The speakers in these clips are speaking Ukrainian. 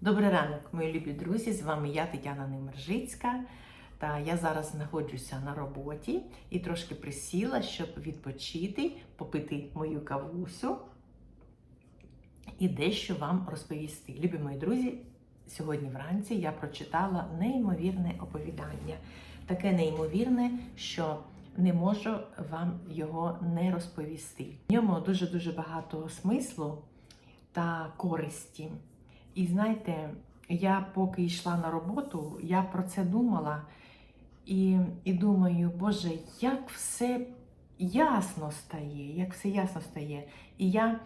Добрий ранок, мої любі друзі! З вами я, Тетяна Немержицька. Та я зараз знаходжуся на роботі і трошки присіла, щоб відпочити, попити мою кавусю і дещо вам розповісти. Любі мої друзі, сьогодні вранці я прочитала неймовірне оповідання. Таке неймовірне, що не можу вам його не розповісти. В ньому дуже-дуже багато смислу та користі. І знаєте, я поки йшла на роботу, я про це думала і, і думаю, Боже, як все ясно стає, як все ясно стає. І я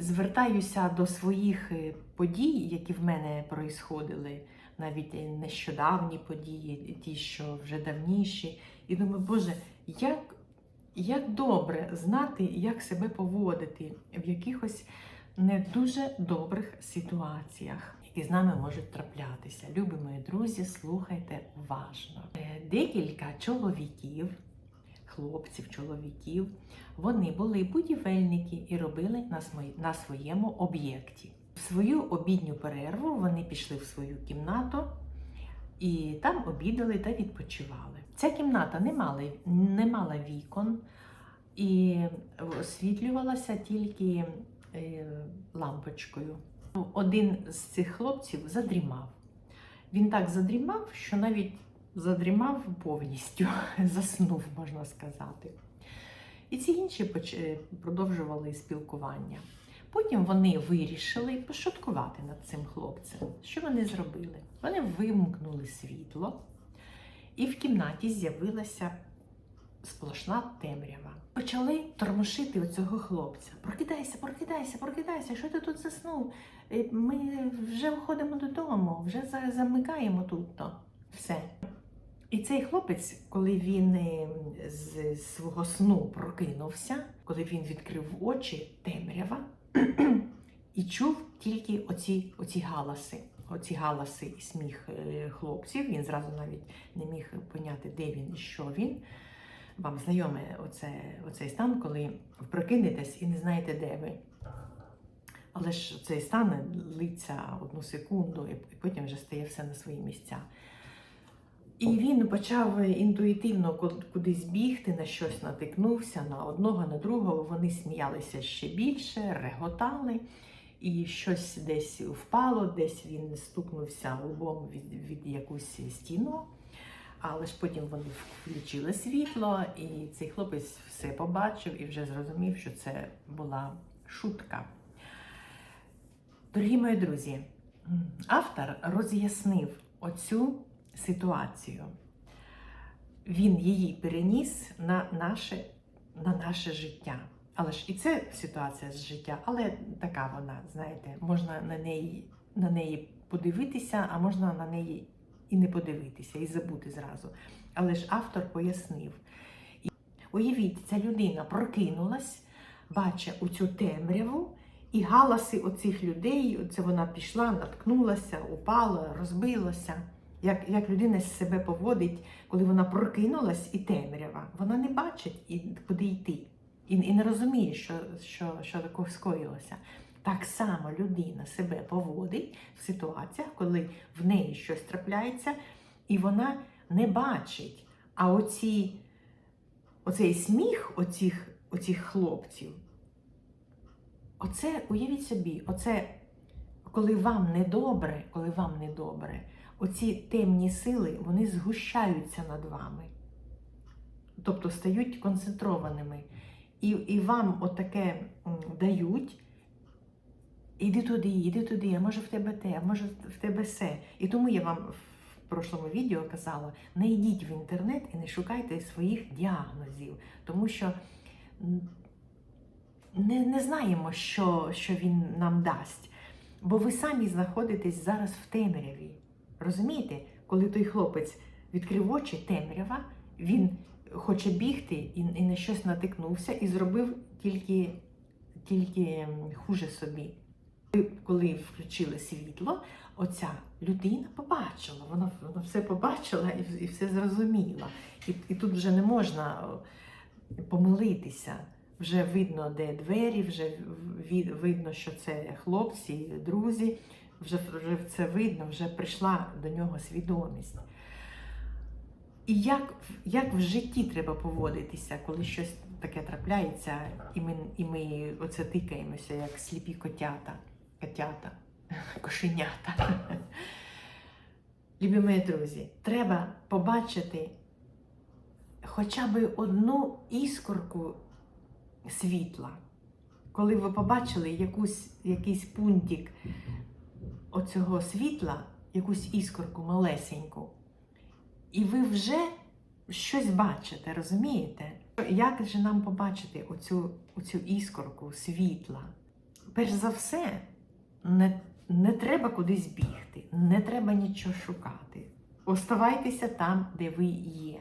звертаюся до своїх е, подій, які в мене проїсходили, навіть е, нещодавні події, ті, що вже давніші. І думаю, Боже, як, як добре знати, як себе поводити в якихось не дуже добрих ситуаціях, які з нами можуть траплятися. Любі мої друзі, слухайте уважно. Е, Декілька чоловіків, хлопців, чоловіків, вони були будівельники і робили на своєму об'єкті. В свою обідню перерву вони пішли в свою кімнату і там обідали та відпочивали. Ця кімната не мала, не мала вікон і освітлювалася тільки лампочкою. Один з цих хлопців задрімав. Він так задрімав, що навіть задрімав повністю, заснув, можна сказати. І ці інші е, продовжували спілкування. Потім вони вирішили пошуткувати над цим хлопцем. Що вони зробили? Вони вимкнули світло, і в кімнаті з'явилася сплошна темрява. Почали тормошити оцього хлопця. Прокидайся, прокидайся, прокидайся, що ти тут заснув? Е, Ми вже виходимо додому, вже замикаємо тут. то Все. І цей хлопець, коли він е, з свого сну прокинувся, коли він відкрив очі, темрява, і чув тільки оці, оці галаси. Оці галаси і сміх е, хлопців. Він зразу навіть не міг поняти, де він і що він. Вам знайоме оце, оцей стан, коли прокинетесь і не знаєте, де ви. Але ж цей стан литься одну секунду, і потім вже стає все на свої місця. І він почав інтуїтивно кудись бігти, на щось натикнувся, на одного, на другого. Вони сміялися ще більше, реготали, і щось десь впало, десь він стукнувся лбом від, від якусь стіну. Але ж потім вони включили світло, і цей хлопець все побачив і вже зрозумів, що це була шутка. Дорогі мої друзі, автор роз'яснив оцю ситуацію. Він її переніс на наше, на наше життя. Але ж і це ситуація з життя, але така вона, знаєте, можна на неї, на неї подивитися, а можна на неї і не подивитися, і забути зразу. Але ж автор пояснив. Уявіть, ця людина прокинулась, бачить у цю темряву, і галаси оцих людей, це вона пішла, наткнулася, упала, розбилася. Як, як людина себе поводить, коли вона прокинулась і темрява, вона не бачить, куди йти, і, і не розуміє, що, що, що таке скоїлося. Так само людина себе поводить в ситуаціях, коли в неї щось трапляється, і вона не бачить. А оці, оцей сміх оцих, оцих хлопців, оце, уявіть собі, оце коли вам недобре, коли вам недобре, оці темні сили вони згущаються над вами, тобто стають концентрованими. І, і вам отаке дають. Іди туди, іди туди, а може в тебе те, а може в тебе все. І тому я вам в прошлому відео казала: не йдіть в інтернет і не шукайте своїх діагнозів, тому що не, не знаємо, що, що він нам дасть. Бо ви самі знаходитесь зараз в темряві. Розумієте, коли той хлопець відкрив очі, темрява, він хоче бігти і, і на щось натикнувся і зробив тільки, тільки хуже собі. Коли включили світло, оця людина побачила, вона, вона все побачила і, і все зрозуміла. І, і тут вже не можна помилитися. Вже видно, де двері, вже від- видно, що це хлопці, друзі. вже, вже це видно, вже прийшла до нього свідомість. І як, як в житті треба поводитися, коли щось таке трапляється, і ми, і ми оце тикаємося, як сліпі котята, котята, кошенята. Любі мої друзі, треба побачити хоча б одну іскорку світла. Коли ви побачили якусь, якийсь пунктик оцього світла, якусь іскорку малесеньку, і ви вже щось бачите, розумієте? Як же нам побачити оцю, оцю іскорку світла? Перш за все, не, не треба кудись бігти, не треба нічого шукати. Оставайтеся там, де ви є.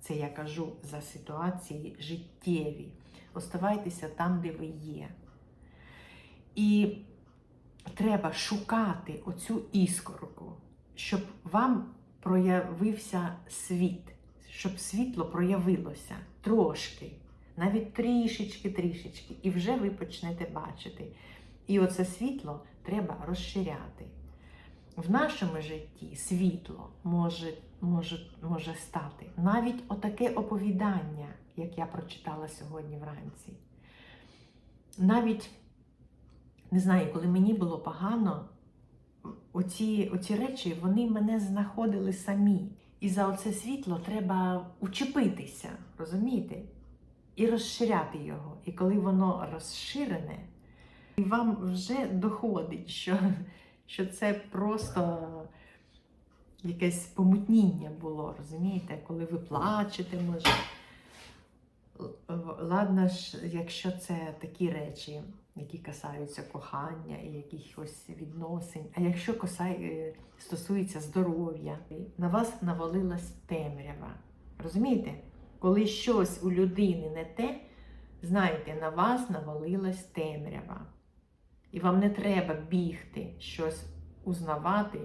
Це я кажу за ситуації життєві. Оставайтеся там, де ви є. І треба шукати оцю іскорку, щоб вам проявився світ, щоб світло проявилося трошки, навіть трішечки, трішечки, і вже ви почнете бачити. І оце світло треба розширяти. В нашому житті світло може, може, може стати навіть отаке оповідання, як я прочитала сьогодні вранці. Навіть, не знаю, коли мені було погано, оці, оці речі вони мене знаходили самі. І за оце світло треба учепитися, розумієте? І розширяти його. І коли воно розширене, і вам вже доходить, що, що це просто якесь помутніння було, розумієте? Коли ви плачете, може. Ладно ж, якщо це такі речі, які касаються кохання і якихось відносин, а якщо е, стосується здоров'я, на вас навалилась темрява. Розумієте? Коли щось у людини не те, знаєте, на вас навалилась темрява. І вам не треба бігти, щось узнавати,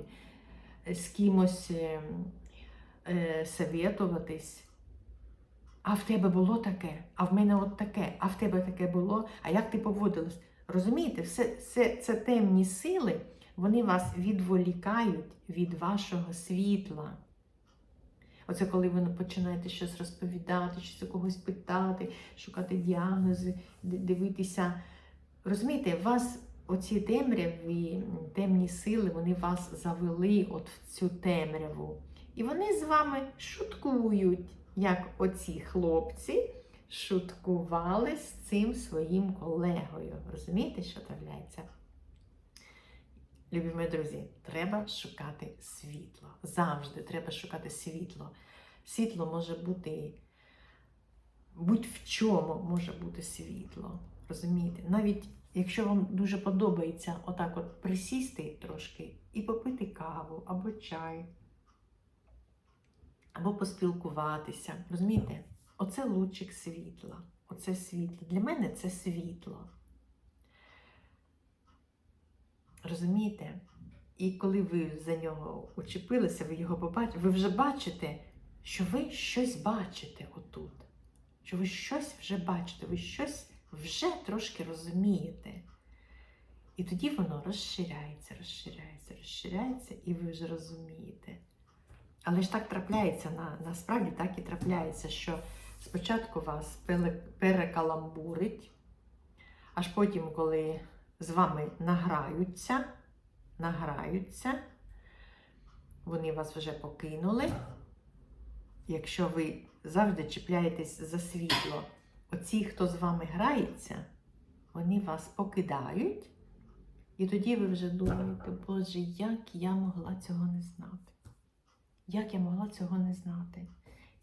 з кимось е, е, советуватись. А в тебе було таке, а в мене от таке, а в тебе таке було, а як ти поводилась? Розумієте, все це, це темні сили, вони вас відволікають від вашого світла. Оце коли ви починаєте щось розповідати, щось у когось питати, шукати діагнози, дивитися. Розумієте, вас оці темряві, темні сили, вони вас завели от в цю темряву. І вони з вами шуткують, як оці хлопці шуткували з цим своїм колегою. Розумієте, що трапляється? Любі мої друзі, треба шукати світло. Завжди треба шукати світло. Світло може бути будь-в чому може бути світло. Розумієте? Навіть якщо вам дуже подобається отак от присісти трошки і попити каву або чай, або поспілкуватися. Розумієте? Оце лучик світла. Оце світло. Для мене це світло. Розумієте? І коли ви за нього учепилися, ви його побачите, ви вже бачите, що ви щось бачите отут. Що ви щось вже бачите, ви щось вже трошки розумієте. І тоді воно розширяється, розширяється, розширяється, і ви вже розумієте. Але ж так трапляється, на, насправді так і трапляється, що спочатку вас перекаламбурить, аж потім, коли з вами награються, награються, вони вас вже покинули. Якщо ви завжди чіпляєтесь за світло, оці, хто з вами грається, вони вас покидають, і тоді ви вже думаєте, Боже, як я могла цього не знати? Як я могла цього не знати?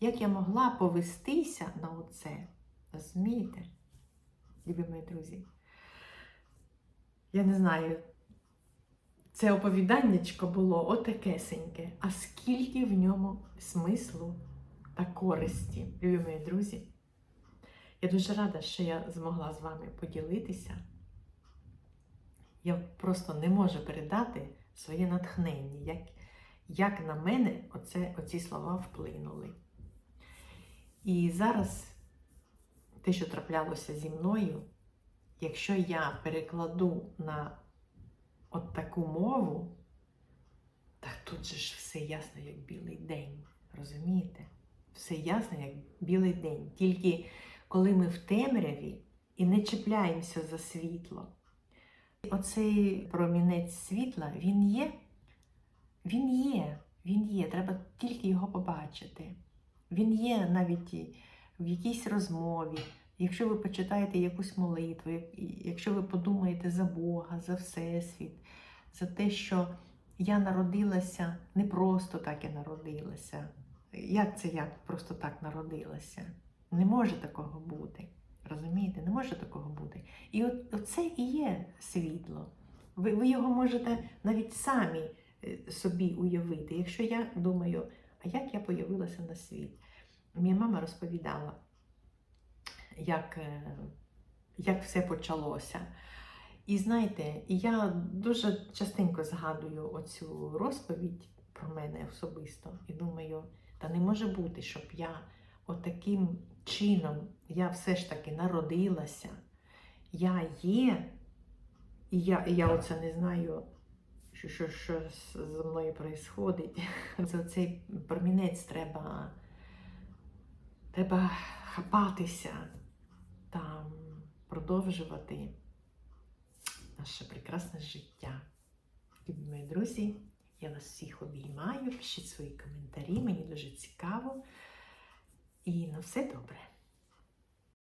Як я могла повестися на оце? Розумієте? Любі мої друзі? Я не знаю, це оповіданнячко було отакесеньке, а скільки в ньому смислу та користі, любі мої друзі. Я дуже рада, що я змогла з вами поділитися. Я просто не можу передати своє натхнення, як, як на мене оце, оці слова вплинули. І зараз те, що траплялося зі мною, якщо я перекладу на от таку мову, так тут же ж все ясно, як білий день. Розумієте? Все ясно, як білий день. Тільки коли ми в темряві і не чіпляємося за світло. Оцей промінець світла, він є, він є, він є. Треба тільки його побачити. Він є навіть в якійсь розмові. Якщо ви почитаєте якусь молитву, якщо ви подумаєте за Бога, за Всесвіт, за те, що я народилася не просто так я народилася. Як це я просто так народилася? Не може такого бути. Розумієте, не може такого бути. І от оце і є світло. Ви, ви його можете навіть самі е, собі уявити. Якщо я думаю, а як я появилася на світ? Моя мама розповідала, як, е, як все почалося. І знаєте, я дуже частенько згадую оцю розповідь про мене особисто і думаю, та не може бути, щоб я отаким чином, я все ж таки народилася, я є, і я, я оце не знаю, що, що, що зі мною відбувається. Це цей промінець треба, треба хапатися та продовжувати наше прекрасне життя. Любі мої друзі, я вас всіх обіймаю, пишіть свої коментарі, мені дуже цікаво. І на все добре.